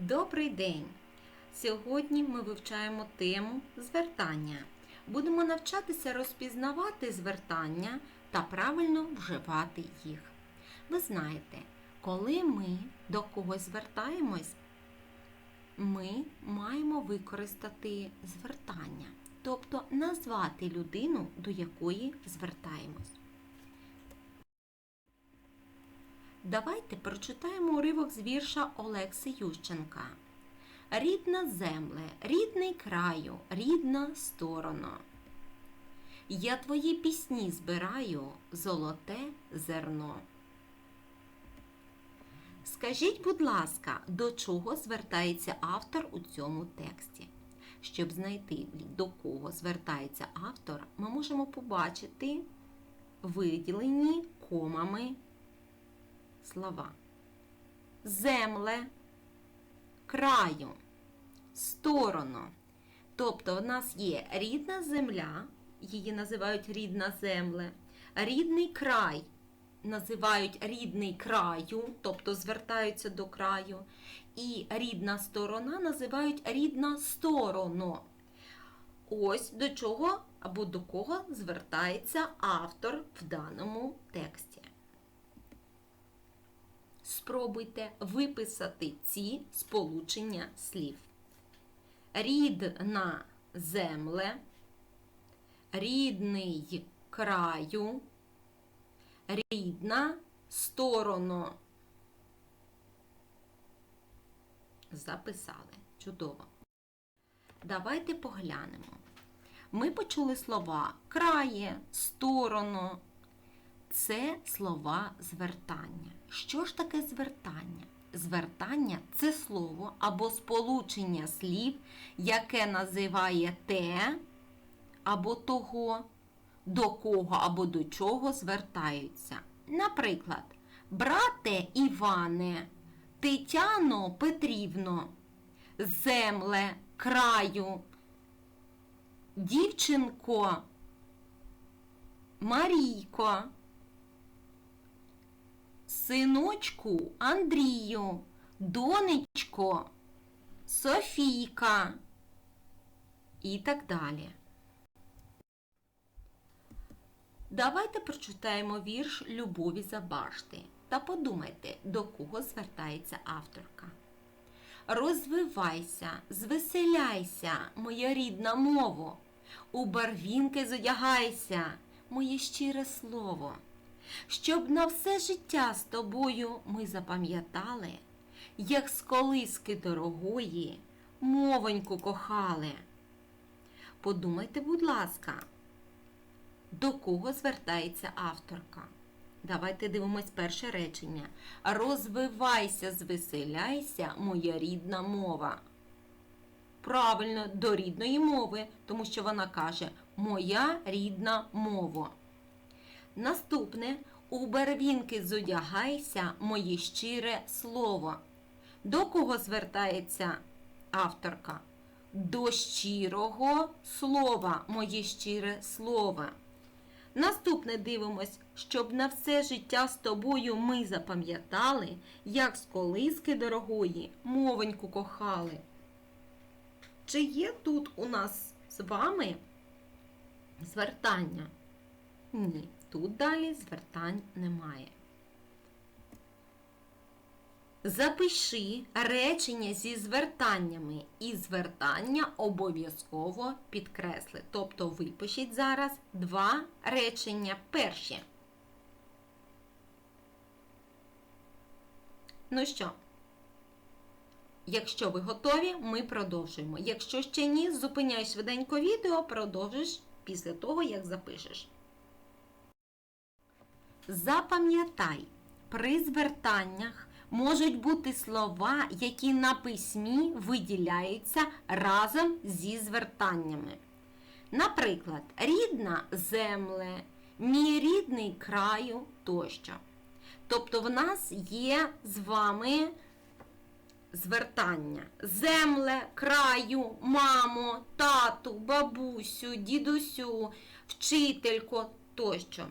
Добрий день! Сьогодні ми вивчаємо тему звертання. Будемо навчатися розпізнавати звертання та правильно вживати їх. Ви знаєте, коли ми до когось звертаємось, ми маємо використати звертання, тобто назвати людину, до якої звертаємось. Давайте прочитаємо уривок з вірша Олекси Ющенка. Рідна земле, рідний краю, рідна сторона. Я твої пісні збираю, золоте зерно. Скажіть, будь ласка, до чого звертається автор у цьому тексті? Щоб знайти, до кого звертається автор, ми можемо побачити виділені комами слова. Земле, краю, сторону. Тобто в нас є рідна земля, її називають рідна земле, рідний край називають рідний краю, тобто звертаються до краю, і рідна сторона називають рідна сторону. Ось до чого або до кого звертається автор в даному тексті. Спробуйте виписати ці сполучення слів. Рідна земле, рідний краю, рідна сторону. Записали. Чудово. Давайте поглянемо. Ми почули слова крає, сторону. Це слова звертання. Що ж таке звертання? Звертання це слово або сполучення слів, яке називає те або того, до кого або до чого звертаються. Наприклад, брате Іване, Тетяно Петрівно, земле, краю, дівчинко, Марійко, синочку Андрію, донечко, Софійка і так далі. Давайте прочитаємо вірш Любові Забашти та подумайте, до кого звертається авторка. Розвивайся, звеселяйся, моя рідна мова, у барвінки зодягайся, моє щире слово, щоб на все життя з тобою ми запам'ятали, як з колиски дорогої мовоньку кохали. Подумайте, будь ласка, до кого звертається авторка? Давайте дивимось перше речення. Розвивайся, звеселяйся, моя рідна мова. Правильно, до рідної мови, тому що вона каже Моя рідна мова. Наступне у барвінки зодягайся, моє щире слово. До кого звертається авторка? До щирого слова, моє щире слово. Наступне дивимось, щоб на все життя з тобою ми запам'ятали, як з колиски дорогої мовеньку кохали. Чи є тут у нас з вами звертання? Ні, тут далі звертань немає. Запиши речення зі звертаннями і звертання обов'язково підкресли. Тобто випишіть зараз два речення. Перші. Ну що, якщо ви готові, ми продовжуємо. Якщо ще ні, зупиняй швиденько відео, продовжиш після того, як запишеш. Запам'ятай, при звертаннях можуть бути слова, які на письмі виділяються разом зі звертаннями. Наприклад, рідна земле, мій рідний краю тощо. Тобто в нас є з вами звертання. Земле, краю, мамо, тату, бабусю, дідусю, вчителько тощо.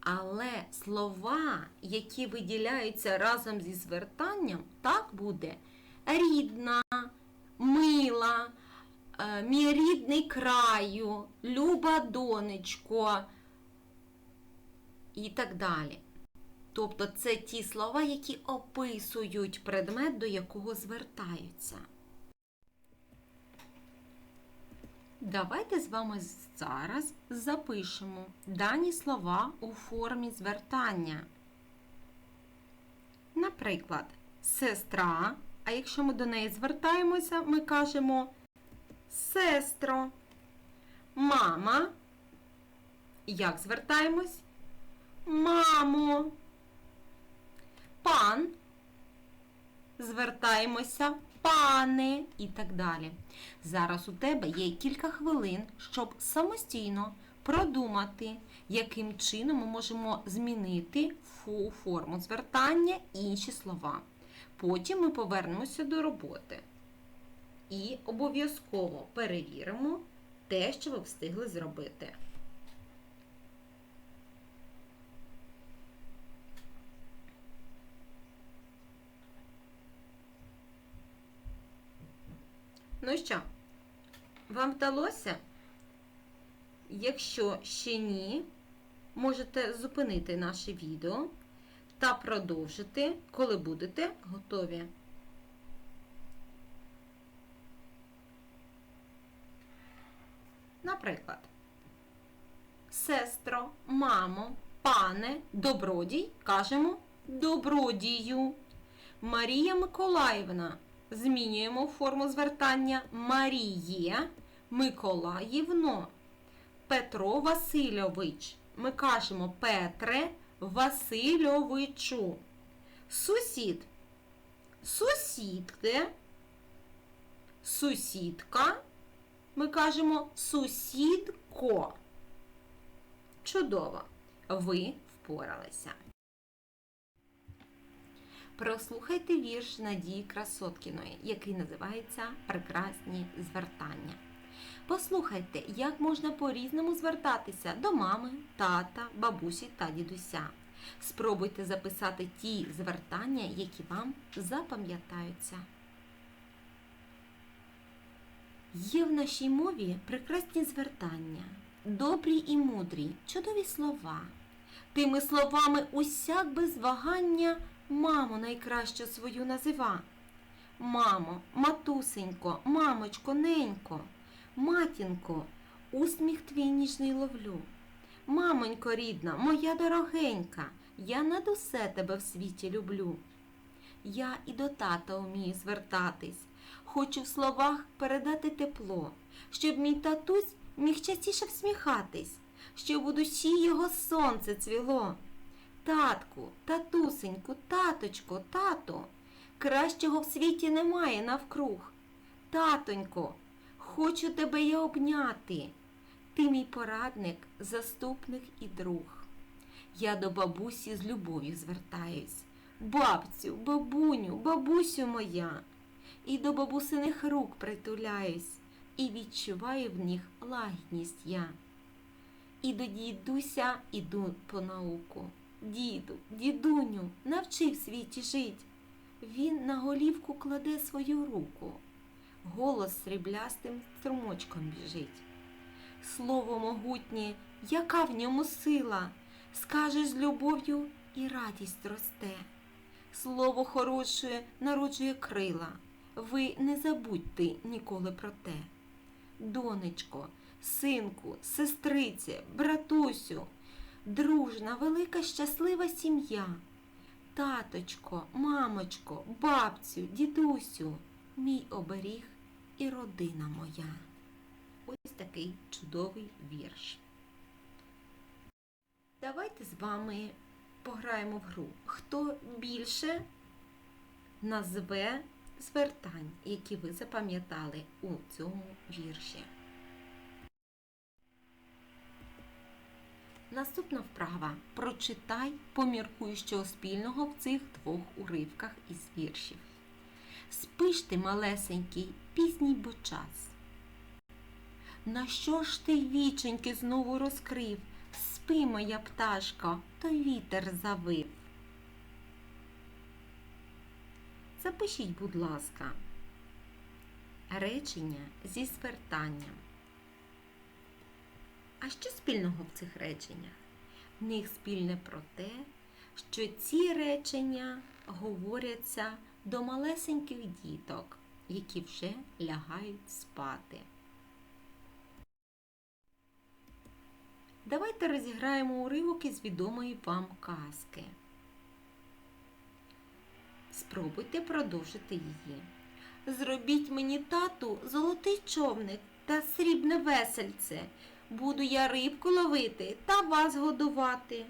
Але слова, які виділяються разом зі звертанням, так буде рідна, мила, е, мій рідний краю, люба донечко і так далі. Тобто це ті слова, які описують предмет, до якого звертаються. Давайте з вами зараз запишемо дані слова у формі звертання. Наприклад, сестра, а якщо ми до неї звертаємося, ми кажемо сестро, мама. Як звертаємось? Мамо. Пан. Звертаємося пане і так далі. Зараз у тебе є кілька хвилин, щоб самостійно продумати, яким чином ми можемо змінити форму звертання інші слова. Потім ми повернемося до роботи і обов'язково перевіримо те, що ви встигли зробити. Що, вам вдалося? Якщо ще ні, можете зупинити наше відео та продовжити, коли будете готові. Наприклад, сестро, мамо, пане, добродій кажемо добродію. Марія Миколаївна. Змінюємо форму звертання Маріє Миколаївно. Петро Васильович. Ми кажемо Петре Васильовичу. Сусід. Сусідке. Сусідка. Ми кажемо сусідко. Чудово! Ви впоралися. Прослухайте вірш Надії Красоткіної, який називається Прекрасні звертання. Послухайте, як можна по-різному звертатися до мами, тата, бабусі та дідуся. Спробуйте записати ті звертання, які вам запам'ятаються. Є в нашій мові прекрасні звертання, добрі і мудрі, чудові слова. Тими словами усяк без вагання маму найкраще свою назива. Мамо, матусенько, мамочко, ненько, матінко, усміх твій ніжний ловлю. Мамонько рідна, моя дорогенька, я над усе тебе в світі люблю. Я і до тата вмію звертатись, хочу в словах передати тепло, щоб мій татусь міг частіше всміхатись, щоб у душі його сонце цвіло. Татку, татусеньку, таточко, тато, кращого в світі немає навкруг. Татонько, хочу тебе я обняти. Ти мій порадник, заступник і друг. Я до бабусі з любов'ю звертаюсь. Бабцю, бабуню, бабусю моя. І до бабусиних рук притуляюсь, і відчуваю в них лагідність я. І до дідуся іду по науку. Діду, дідуню, навчи в світі жить. Він на голівку кладе свою руку. Голос сріблястим струмочком біжить. Слово могутнє, яка в ньому сила, скажеш з любов'ю і радість росте. Слово хороше народжує крила. Ви не забудьте ніколи про те. Донечко, синку, сестрице, братусю, дружна, велика, щаслива сім'я. Таточко, мамочко, бабцю, дідусю, мій оберіг і родина моя. Ось такий чудовий вірш. Давайте з вами пограємо в гру. Хто більше назве звертань, які ви запам'ятали у цьому вірші. Наступна вправа. Прочитай, поміркуй, що спільного в цих двох уривках із віршів. Спиш ти, малесенький, пізній бо час. На що ж ти віченьки знову розкрив? Спи, моя пташка, то вітер завив. Запишіть, будь ласка, речення зі звертанням. А що спільного в цих реченнях? В них спільне про те, що ці речення говоряться до малесеньких діток, які вже лягають спати. Давайте розіграємо уривок із відомої вам казки. Спробуйте продовжити її. Зробіть мені тату золотий човник та срібне весельце. Буду я рибку ловити та вас годувати.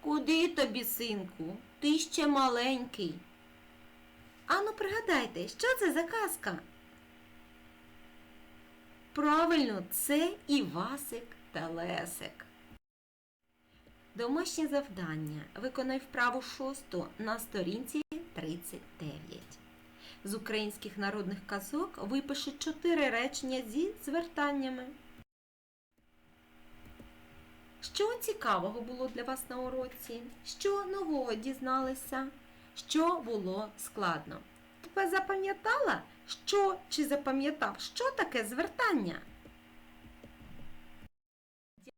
Куди тобі, синку? Ти ще маленький. Ану, пригадайте, що це за казка? Правильно, це Івасик та Лесик. Домашнє завдання. Виконай вправу шосту на сторінці 39. З українських народних казок випиши чотири речення зі звертаннями. Що цікавого було для вас на уроці? Що нового дізналися? Що було складно? Тебе запам'ятала, що чи запам'ятав, що таке звертання?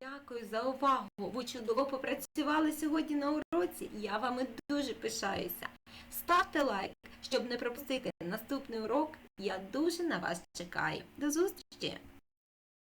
Дякую за увагу. Ви чудово попрацювали сьогодні на уроці. Я вами дуже пишаюся. Ставте лайк, щоб не пропустити наступний урок. Я дуже на вас чекаю. До зустрічі!